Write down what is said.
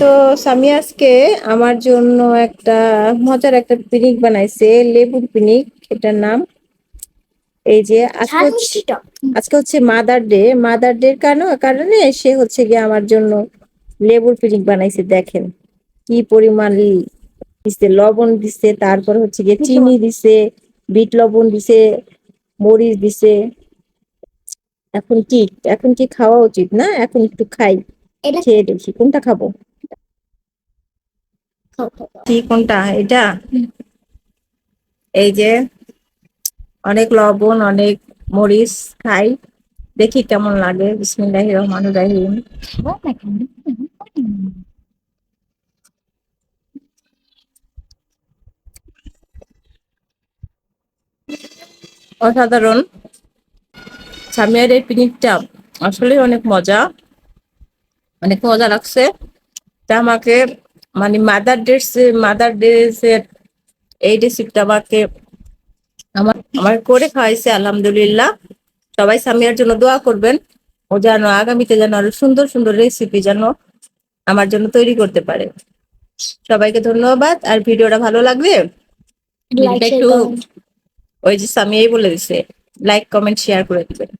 তো সামি আজকে আমার জন্য একটা মজার একটা পিনিক বানাইছে লেবুর পিনিক এটার নাম। এই যে আজকে হচ্ছে- আজকে হচ্ছে মাদার ডে মাদার ডে কারণে কারণে সে হচ্ছে গিয়ে আমার জন্য লেবুর পিনিক বানাইছে দেখেন। কি পরিমাণ দিছে লবণ দিছে তারপর হচ্ছে গিয়ে চিনি দিছে বিট লবণ দিছে মরিচ দিছে। এখন কি? এখন কি খাওয়া উচিত না? এখন একটু খাই। খেয়ে দেখি কোনটা খাব। কি কোনটা? এটা? এই যে, অনেক লবণ, অনেক মরিচ খাই। দেখি কেমন লাগে। বিসমিল্লাহির রহমানির রহিম? অসাধারণ। সামিয়ার এই পিকনিকটা আসলে অনেক মজা। অনেক মজা লাগছে। তা আমাকে মানে মাদার ডেস মাদার ডেসের এই রেসিপিটা আমাকে আমার আমার করে খাওয়াইছে আলহামদুলিল্লাহ। সবাই সামিয়ার জন্য দোয়া করবেন। ও যেন আগামীতে যেন আরও সুন্দর সুন্দর রেসিপি যেন আমার জন্য তৈরি করতে পারে। সবাইকে ধন্যবাদ। আর ভিডিওটা ভালো লাগলে share, একটু ওই যে সামিয়াই বলে দিছে লাইক কমেন্ট শেয়ার করে দিবেন।